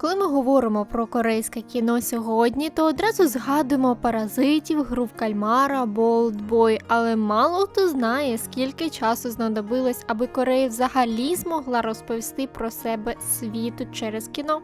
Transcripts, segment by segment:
Коли ми говоримо про корейське кіно сьогодні, то одразу згадуємо паразитів, гру в кальмара, болтбой, але мало хто знає, скільки часу знадобилось, аби Корея взагалі змогла розповісти про себе світу через кіно.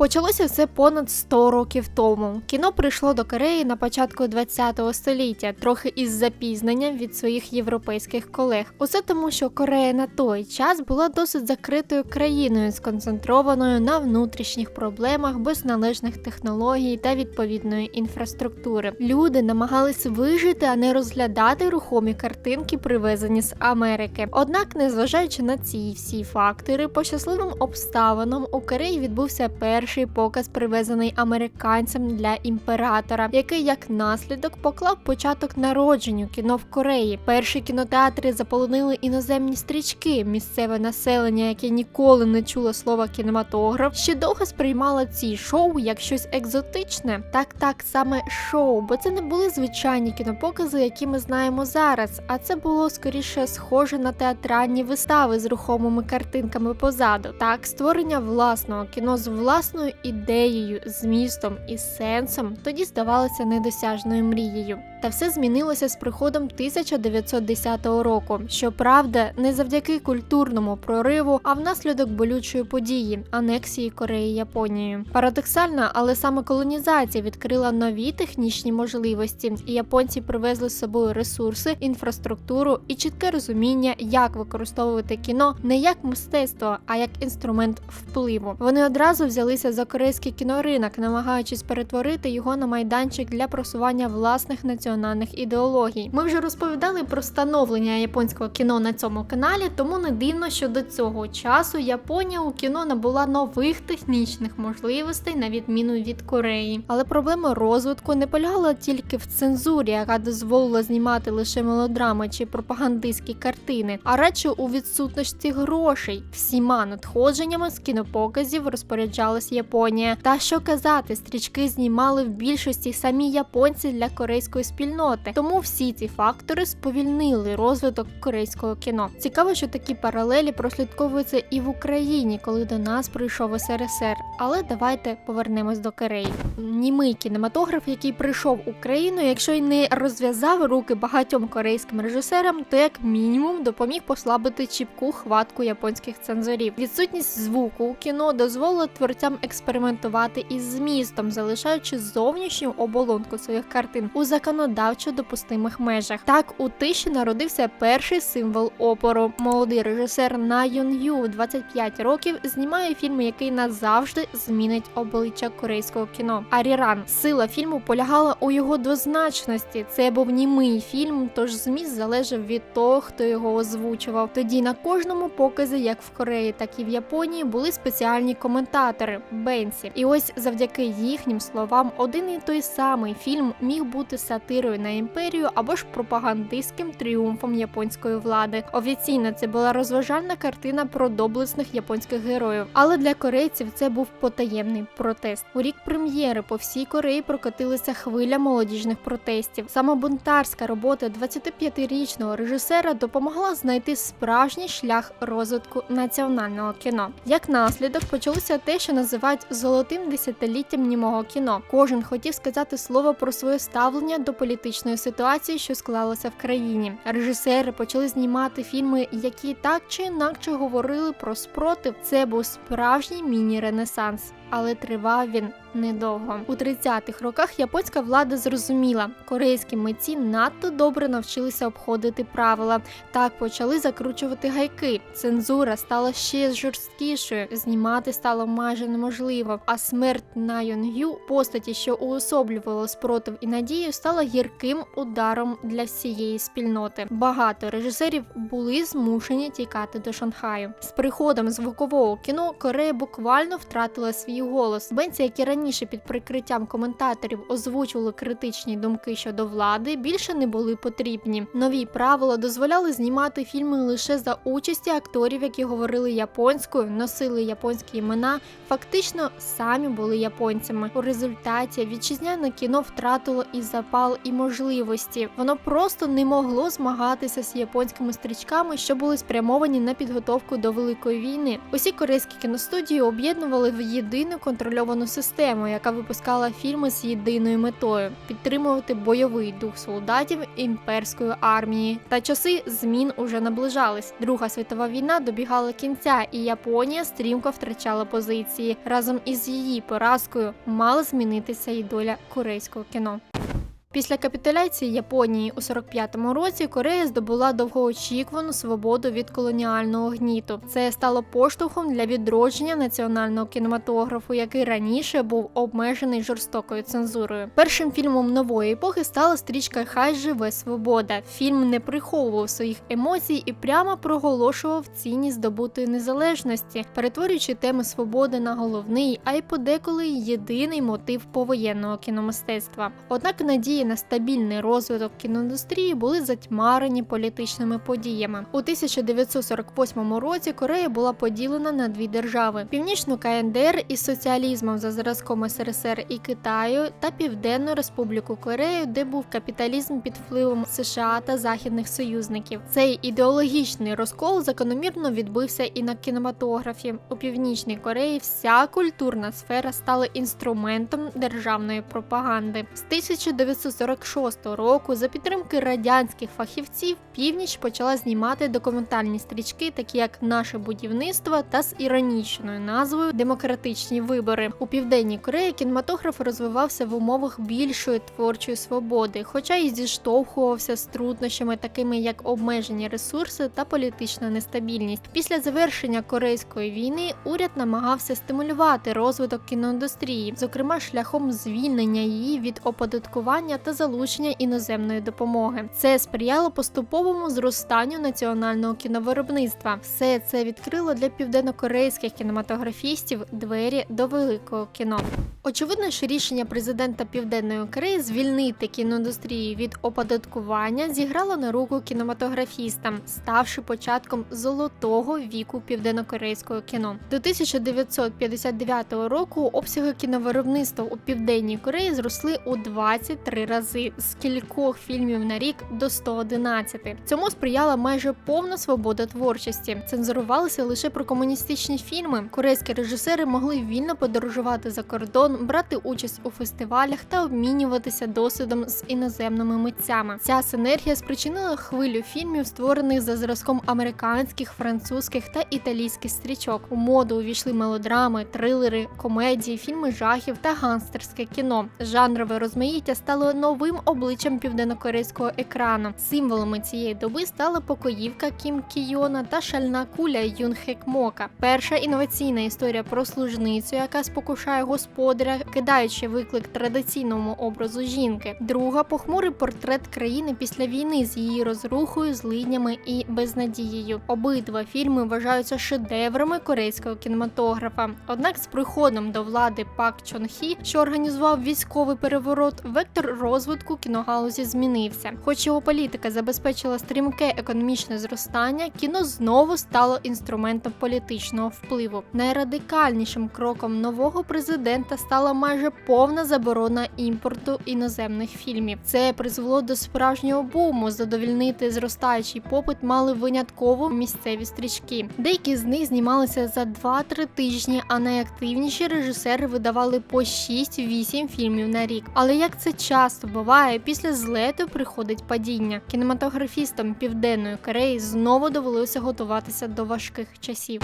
Почалося все понад 100 років тому. Кіно прийшло до Кореї на початку 20 століття, трохи із запізненням від своїх європейських колег. Усе тому, що Корея на той час була досить закритою країною, сконцентрованою на внутрішніх проблемах без належних технологій та відповідної інфраструктури. Люди намагались вижити, а не розглядати рухомі картинки, привезені з Америки. Однак, незважаючи на ці всі фактори, по щасливим обставинам у Кореї відбувся перший показ, привезений американцем для імператора, який як наслідок поклав початок народженню кіно в Кореї. Перші кінотеатри заполонили іноземні стрічки. Місцеве населення, яке ніколи не чуло слова кінематограф, ще довго сприймало ці шоу як щось екзотичне. Так, так саме шоу, бо це не були звичайні кінопокази, які ми знаємо зараз. А це було скоріше схоже на театральні вистави з рухомими картинками позаду. Так, створення власного кіно з власною ідеєю, змістом і сенсом тоді здавалося недосяжною мрією. Та все змінилося з приходом 1910 року. Щоправда, не завдяки культурному прориву, а внаслідок болючої події анексії Кореї Японією. Парадоксально, але саме колонізація відкрила нові технічні можливості, і японці привезли з собою ресурси, інфраструктуру і чітке розуміння, як використовувати кіно не як мистецтво, а як інструмент впливу. Вони одразу взялися за корейський кіноринок, намагаючись перетворити його на майданчик для просування власних національних ідеологій. Ми вже розповідали про становлення японського кіно на цьому каналі, тому не дивно, що до цього часу Японія у кіно набула нових технічних можливостей на відміну від Кореї. Але проблема розвитку не полягала тільки в цензурі, яка дозволила знімати лише мелодрами чи пропагандистські картини, а радше у відсутності грошей. Всіма надходженнями з кінопоказів Японія. Та що казати, стрічки знімали в більшості самі японці для корейської спільноти. Тому всі ці фактори сповільнили розвиток корейського кіно. Цікаво, що такі паралелі прослідковуються і в Україні, коли до нас прийшов СРСР. Але давайте повернемось до Кореї. Німий кінематограф, який прийшов Україну, якщо й не розв'язав руки багатьом корейським режисерам, то як мінімум допоміг послабити чіпку хватку японських цензорів. Відсутність звуку у кіно дозволила творцям експериментувати із змістом, залишаючи зовнішню оболонку своїх картин у законодавчо допустимих межах. Так у тиші народився перший символ опору. Молодий режисер На Юн Ю, 25 років, знімає фільм, який назавжди змінить обличчя корейського кіно. Аріран сила фільму полягала у його двозначності. Це був німий фільм, тож зміст залежав від того, хто його озвучував. Тоді на кожному показі, як в Кореї, так і в Японії, були спеціальні коментатори бенсі. І ось завдяки їхнім словам, один і той самий фільм міг бути сатирою на імперію або ж пропагандистським тріумфом японської влади. Офіційно це була розважальна картина про доблесних японських героїв. Але для корейців це був потаємний протест. У рік прем'єри по всій Кореї прокотилася хвиля молодіжних протестів. Саме бунтарська робота 25-річного режисера допомогла знайти справжній шлях розвитку національного кіно. Як наслідок почалося те, що називають золотим десятиліттям німого кіно. Кожен хотів сказати слово про своє ставлення до політичної ситуації, що склалася в країні. Режисери почали знімати фільми, які так чи інакше говорили про спротив. Це був справжній міні-ренесанс. Але тривав він недовго. У 30-х роках японська влада зрозуміла, корейські митці надто добре навчилися обходити правила. Так почали закручувати гайки. Цензура стала ще жорсткішою. Знімати стало майже неможливо. А смерть на Йонгю, постаті, що уособлювала спротив і надію, стала гірким ударом для всієї спільноти. Багато режисерів були змушені тікати до Шанхаю. З приходом звукового кіно Корея буквально втратила свій голос. Бенці, які раніше раніше під прикриттям коментаторів озвучували критичні думки щодо влади, більше не були потрібні. Нові правила дозволяли знімати фільми лише за участі акторів, які говорили японською, носили японські імена, фактично самі були японцями. У результаті вітчизняне кіно втратило і запал, і можливості. Воно просто не могло змагатися з японськими стрічками, що були спрямовані на підготовку до великої війни. Усі корейські кіностудії об'єднували в єдину контрольовану систему, яка випускала фільми з єдиною метою підтримувати бойовий дух солдатів імперської армії. Та часи змін уже наближались. Друга світова війна добігала кінця, і Японія стрімко втрачала позиції. Разом із її поразкою мала змінитися і доля корейського кіно. Після капітуляції Японії у 45-му році Корея здобула довгоочікувану свободу від колоніального гніту. Це стало поштовхом для відродження національного кінематографу, який раніше був обмежений жорстокою цензурою. Першим фільмом нової епохи стала стрічка Хай живе свобода. Фільм не приховував своїх емоцій і прямо проголошував цінність здобутої незалежності, перетворюючи теми свободи на головний, а й подеколи єдиний мотив повоєнного кіномистецтва. Однак надії на стабільний розвиток кіноіндустрії були затьмарені політичними подіями. У 1948 році Корея була поділена на дві держави: північну КНДР із соціалізмом за зразком СРСР і Китаю, та Південну Республіку Корею, де був капіталізм під впливом США та західних союзників. Цей ідеологічний розкол закономірно відбився і на кінематографі. У північній Кореї вся культурна сфера стала інструментом державної пропаганди. З 1946 року, за підтримки радянських фахівців, північ почала знімати документальні стрічки, такі як Наше будівництво та з іронічною назвою Демократичні вибори. У південній Кореї кінематограф розвивався в умовах більшої творчої свободи, хоча й зіштовхувався з труднощами, такими як обмежені ресурси та політична нестабільність. Після завершення корейської війни уряд намагався стимулювати розвиток кіноіндустрії, зокрема шляхом звільнення її від оподаткування та залучення іноземної допомоги. Це сприяло поступовому зростанню національного кіновиробництва. Все це відкрило для південнокорейських кінематографістів двері до великого кіно. Очевидно, що рішення президента Південної Кореї звільнити кіноіндустрію від оподаткування зіграло на руку кінематографістам, ставши початком золотого віку південнокорейського кіно. До 1959 року обсяги кіновиробництва у південній Кореї зросли у 23 рази з кількох фільмів на рік до 111. Цьому сприяла майже повна свобода творчості. Цензурувалися лише про комуністичні фільми. Корейські режисери могли вільно подорожувати за кордон, брати участь у фестивалях та обмінюватися досвідом з іноземними митцями. Ця синергія спричинила хвилю фільмів, створених за зразком американських, французьких та італійських стрічок. У моду увійшли мелодрами, трилери, комедії, фільми жахів та гангстерське кіно. Жанрове розмаїття стало новим обличчям південнокорейського екрану. Символами цієї доби стала покоївка Кім Кійона та шальна куля Юн Хек Мока. Перша інноваційна історія про служницю, яка спокушає господаря, кидаючи виклик традиційному образу жінки. Друга похмурий портрет країни після війни з її розрухою, злиднями і безнадією. Обидва фільми вважаються шедеврами корейського кінематографа. Однак з приходом до влади Пак Чон Хі, що організував військовий переворот, вектор розвитку кіногалузі змінився. Хоч його політика забезпечила стрімке економічне зростання, кіно знову стало інструментом політичного впливу. Найрадикальнішим кроком нового президента стала майже повна заборона імпорту іноземних фільмів. Це призвело до справжнього буму. Задовільнити зростаючий попит мали винятково місцеві стрічки. Деякі з них знімалися за 2-3 тижні, а найактивніші режисери видавали по 6-8 фільмів на рік. Але як це часто буває, після злету приходить падіння. Кінематографістам Південної Кореї знову довелося готуватися до важких часів.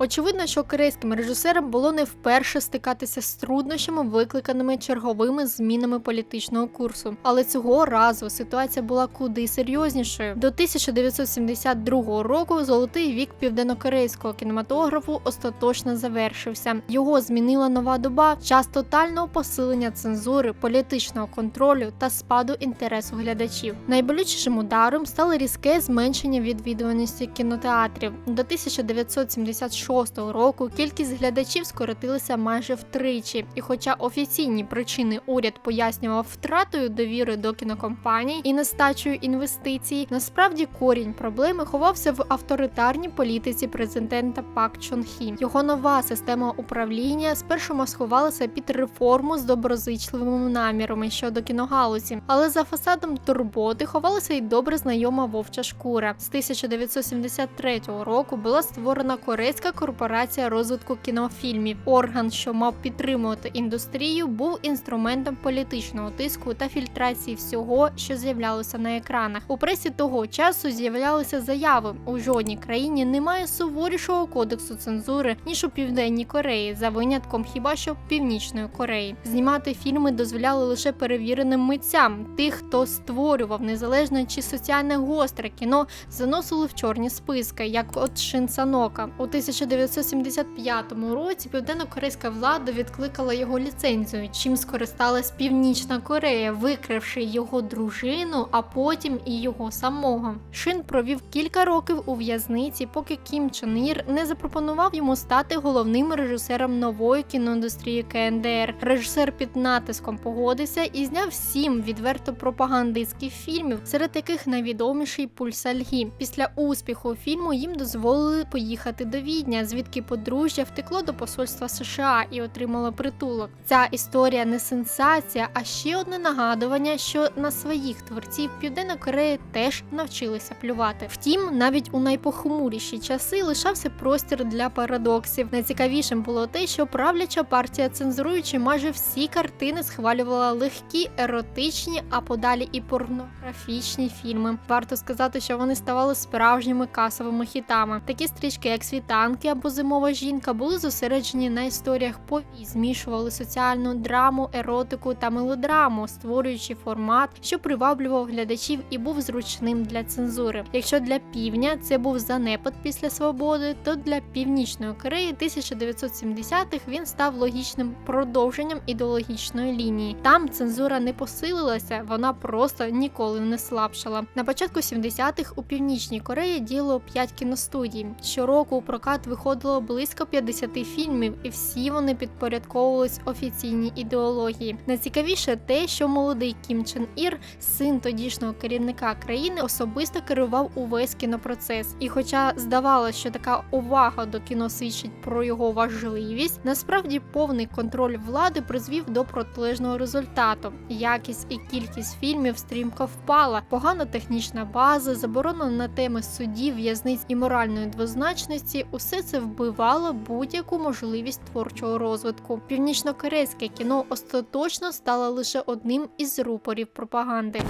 Очевидно, що корейським режисерам було не вперше стикатися з труднощами, викликаними черговими змінами політичного курсу. Але цього разу ситуація була куди серйознішою. До 1972 року золотий вік південнокорейського кінематографу остаточно завершився. Його змінила нова доба, час тотального посилення цензури, політичного контролю та спаду інтересу глядачів. Найболючішим ударом стало різке зменшення відвідуваності кінотеатрів. До 1976 2006 року кількість глядачів скоротилася майже втричі. І хоча офіційні причини уряд пояснював втратою довіри до кінокомпаній і нестачею інвестицій, насправді корінь проблеми ховався в авторитарній політиці президента Пак Чон Хі. Його нова система управління спершу маскувалася під реформу з доброзичливими намірами щодо кіногалузі, але за фасадом турботи ховалася й добре знайома вовча шкура. З 1973 року була створена корейська корпорація розвитку кінофільмів. Орган, що мав підтримувати індустрію, був інструментом політичного тиску та фільтрації всього, що з'являлося на екранах. У пресі того часу з'являлися заяви: у жодній країні немає суворішого кодексу цензури ніж у південній Кореї, за винятком хіба що Північної Кореї. Знімати фільми дозволяли лише перевіреним митцям. Тих, хто створював незалежне чи соціальне гостре кіно, заносили в чорні списки, як от Шин Санока. У 1975 році південно-корейська влада відкликала його ліцензію, чим скористалась Північна Корея, викривши його дружину, а потім і його самого. Шин провів кілька років у в'язниці, поки Кім Чен Ір не запропонував йому стати головним режисером нової кіноіндустрії КНДР. Режисер під натиском погодився і зняв сім відверто пропагандистських фільмів, серед яких найвідоміший Пульсальгі. Після успіху фільму їм дозволили поїхати до Відня, звідки подружжя втекло до посольства США і отримало притулок. Ця історія не сенсація, а ще одне нагадування, що на своїх творців Південна Корея теж навчилися плювати. Втім, навіть у найпохмуріші часи лишався простір для парадоксів. Найцікавішим було те, що правляча партія, цензуруючи майже всі картини, схвалювала легкі, еротичні, а подалі і порнографічні фільми. Варто сказати, що вони ставали справжніми касовими хітами. Такі стрічки, як світанки або зимова жінка, були зосереджені на історіях повій, змішували соціальну драму, еротику та мелодраму, створюючи формат, що приваблював глядачів і був зручним для цензури. Якщо для півдня це був занепад після свободи, то для північної Кореї 1970-х він став логічним продовженням ідеологічної лінії. Там цензура не посилилася, вона просто ніколи не слабшала. На початку 70-х у північній Кореї діяло 5 кіностудій. Щороку у прокат виходило близько 50 фільмів, і всі вони підпорядковувались офіційній ідеології. Найцікавіше те, що молодий Кім Чен Ір, син тодішнього керівника країни, особисто керував увесь кінопроцес. І, хоча здавалося, що така увага до кіно свідчить про його важливість, насправді повний контроль влади призвів до протилежного результату. Якість і кількість фільмів стрімко впала, погана технічна база, заборона на теми судів, в'язниць і моральної двозначності усе це вбивало будь-яку можливість творчого розвитку. Північно-корейське кіно остаточно стало лише одним із рупорів пропаганди.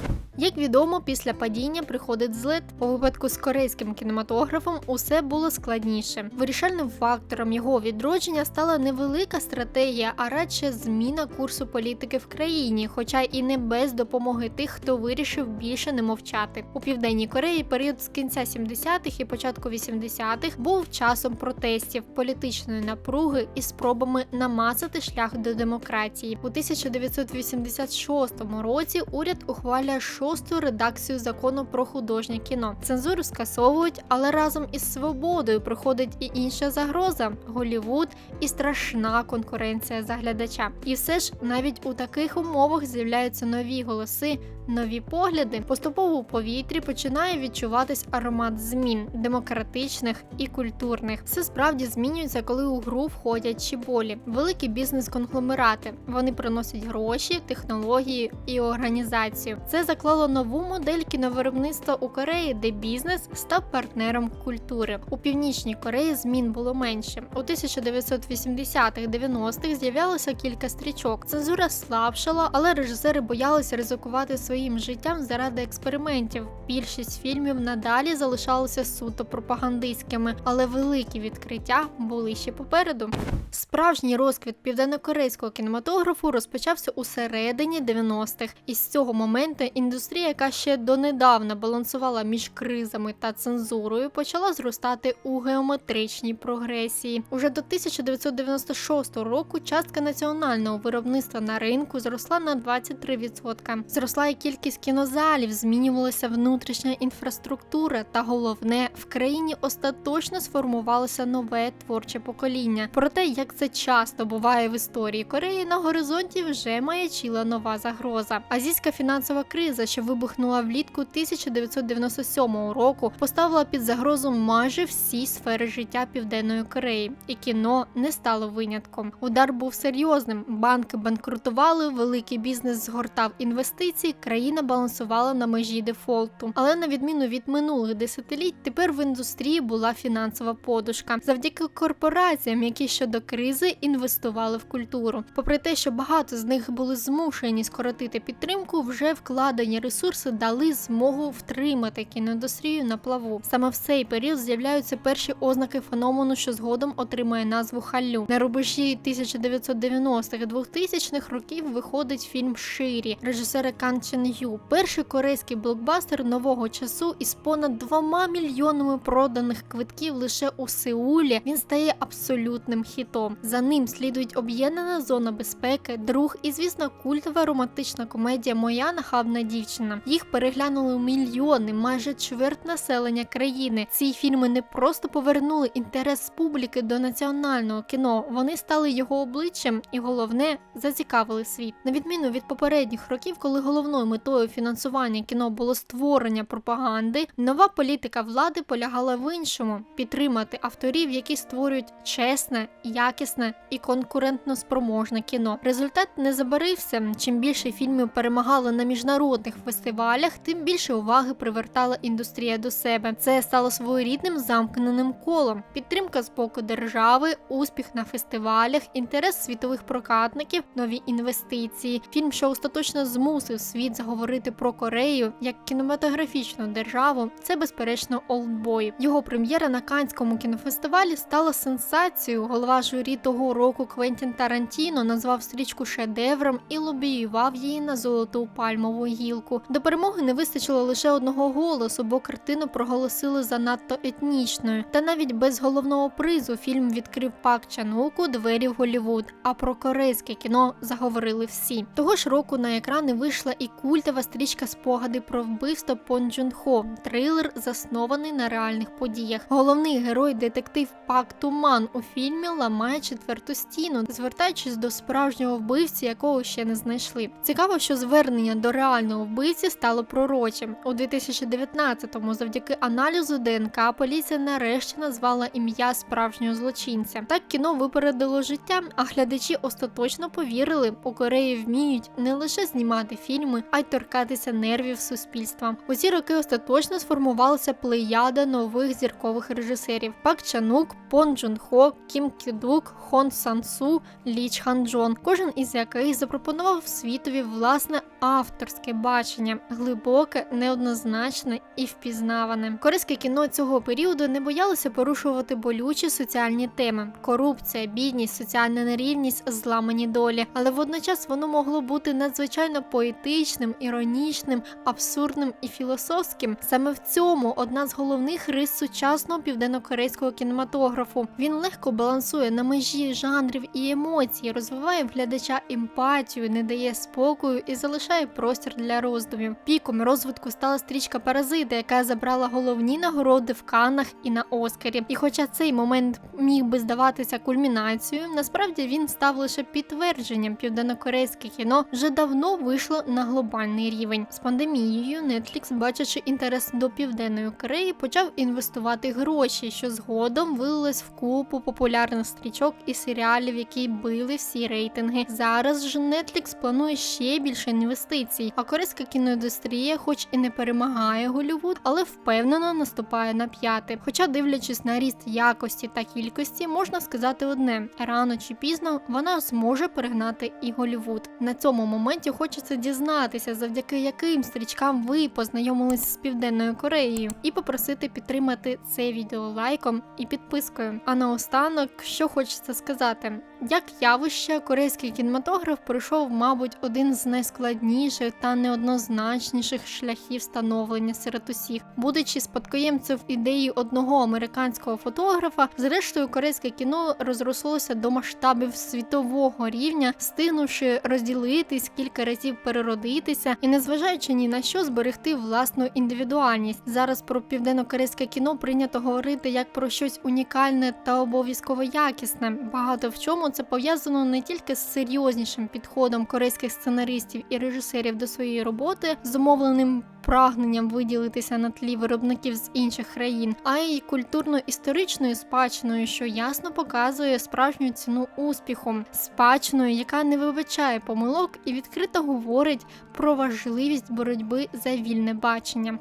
Як відомо, після падіння приходить злет. У випадку з корейським кінематографом усе було складніше. Вирішальним фактором його відродження стала невелика стратегія, а радше зміна курсу політики в країні, хоча і не без допомоги тих, хто вирішив більше не мовчати. У південній Кореї період з кінця 70-х і початку 80-х був часом протестів, політичної напруги і спробами намацати шлях до демократії. У 1986 році уряд ухвалює шосту редакцію закону про художнє кіно. Цензуру скасовують, але разом із свободою приходить і інша загроза Голівуд і страшна конкуренція за глядача. І все ж навіть у таких умовах з'являються нові голоси. Нові погляди поступово у повітрі починає відчуватись аромат змін демократичних і культурних. Все справді змінюється, коли у гру входять чіболі, великі бізнес-конгломерати. Вони приносять гроші, технології і організацію. Це заклало нову модель кіновиробництва у Кореї, де бізнес став партнером культури. У північній Кореї змін було менше. У 1980-х-90-х з'являлося кілька стрічок. Цензура слабшала, але режисери боялися ризикувати своїм життям заради експериментів. Більшість фільмів надалі залишалися суто пропагандистськими, але великі відкриття були ще попереду. Справжній розквіт південнокорейського кінематографу розпочався у середині 90-х. І з цього моменту індустрія, яка ще донедавна балансувала між кризами та цензурою, почала зростати у геометричній прогресії. Уже до 1996 року частка національного виробництва на ринку зросла на 23%. Зросла і кількість кінозалів, змінювалася внутрішня інфраструктура, та головне, в країні остаточно сформувалося нове творче покоління. Проте, як це часто буває в історії Кореї, на горизонті вже маячила нова загроза. Азійська фінансова криза, що вибухнула влітку 1997 року, поставила під загрозу майже всі сфери життя Південної Кореї, і кіно не стало винятком. Удар був серйозним. Банки банкрутували, великий бізнес згортав інвестиції, країна балансувала на межі дефолту. Але на відміну від минулих десятиліть, тепер в індустрії була фінансова подушка завдяки корпораціям, які щодо кризи інвестували в культуру. Попри те, що багато з них були змушені скоротити підтримку, вже вкладені ресурси дали змогу втримати кіноіндустрію на плаву. Саме в цей період з'являються перші ознаки феномену, що згодом отримає назву Халлю. На рубежі 1990-х 2000-х років виходить фільм Ширі режисера Кан Чен Ю. Перший корейський блокбастер нового часу із понад двома мільйонами проданих квитків лише у Сеулі. Він стає абсолютним хітом. За ним слідують об'єднана зона безпеки, друг і, звісно, культова романтична комедія Моя нахабна дівчина. Їх переглянули мільйони, майже чверть населення країни. Ці фільми не просто повернули інтерес публіки до національного кіно, вони стали його обличчям і головне зацікавили світ. На відміну від попередніх років, коли головною метою фінансування кіно було створення пропаганди, нова політика влади полягала в іншому: підтримати авторів, які створюють чесне, якісне і конкурентно спроможне кіно. Результат не забарився. Чим більше фільмів перемагали на міжнародних фестивалях, тим більше уваги привертала індустрія до себе. Це стало своєрідним замкненим колом. Підтримка з боку держави, успіх на фестивалях, інтерес світових прокатників, нові інвестиції. Фільм, що остаточно змусив світ заговорити про Корею як кінематографічну державу, це безперечно Олдбой. Його прем'єра на Канському кінофестивалі стала сенсацією. Голова журі того року Квентін Тарантіно назвав стрічку шедевром і лобіював її на золоту пальмову гілку. До перемоги не вистачило лише одного голосу, бо картину проголосили занадто етнічною. Та навіть без головного призу фільм відкрив Пак Чануку двері в Голівуд. А про корейське кіно заговорили всі. Того ж року на екрани вийшла і культова стрічка спогади про вбивство Пон Джун Хо, трилер, заснований на реальних подіях. Головний герой, детектив Пак Туман у фільмі ламає четверту стіну, звертаючись до справжнього вбивці, якого ще не знайшли. Цікаво, що звернення до реального вбивці стало пророчим. У 2019-му завдяки аналізу ДНК поліція нарешті назвала ім'я справжнього злочинця. Так кіно випередило життя, а глядачі остаточно повірили, у Кореї вміють не лише знімати фільми, а й торкатися нервів суспільства. У ці роки остаточно сформувалася плеяда нових зіркових режисерів: Пак Чанук, Пон Джун Хо, Кім Кідук, Хон Сан Су, Лі Чхан Джон, кожен із яких запропонував світові власне авторське бачення, глибоке, неоднозначне і впізнаване. Корейське кіно цього періоду не боялося порушувати болючі соціальні теми: корупція, бідність, соціальна нерівність, зламані долі. Але водночас воно могло бути надзвичайно поетичним, іронічним, абсурдним і філософським. Саме в цьому одна з головних рис сучасного південнокорейського кінематографу. Він легко балансує на межі жанрів і емоцій, розвиває глядача емпатію, не дає спокою і залишає простір для роздумів. Піком розвитку стала стрічка Паразити, яка забрала головні нагороди в Каннах і на Оскарі. І хоча цей момент міг би здаватися кульмінацією, насправді він став лише підтвердженням південнокорейське кіно вже давно вийшло на глобальний рівень. З пандемією Netflix, бачачи інтерес до південної Кореї, почав інвестувати гроші, що згодом вилилось в купу популярних стрічок і серіалів, які били всі рейтинги. Зараз ж Netflix планує ще більше інвестицій. А корейська кіноіндустрія, хоч і не перемагає Голлівуд, але впевнено наступає на п'яти. Хоча, дивлячись на ріст якості та кількості, можна сказати одне: рано чи пізно вона зможе перегнати і Голлівуд. На цьому моменті хочеться дізнатися, завдяки яким стрічкам ви познайомились з південною Кореєю, і попросити підтримати це відео лайком і підпискою. А наостанок, що хочеться сказати, Як явище, корейський кінематограф пройшов, мабуть, один з найскладніших та неоднозначніших шляхів становлення серед усіх. Будучи спадкоємцем ідеї одного американського фотографа, зрештою корейське кіно розрослося до масштабів світового рівня, встигнувши розділитись, кілька разів переродитися і, незважаючи ні на що, зберегти власну індивідуальність. Зараз про південно-корейське кіно прийнято говорити як про щось унікальне та обов'язково якісне. Багато в чому це пов'язано не тільки з серйознішим підходом корейських сценаристів і режисерів до своєї роботи, зумовленим прагненням виділитися на тлі виробників з інших країн, а й культурно-історичною спадщиною, що ясно показує справжню ціну успіху, спадщиною, яка не вибачає помилок і відкрито говорить про важливість боротьби за вільне бачення.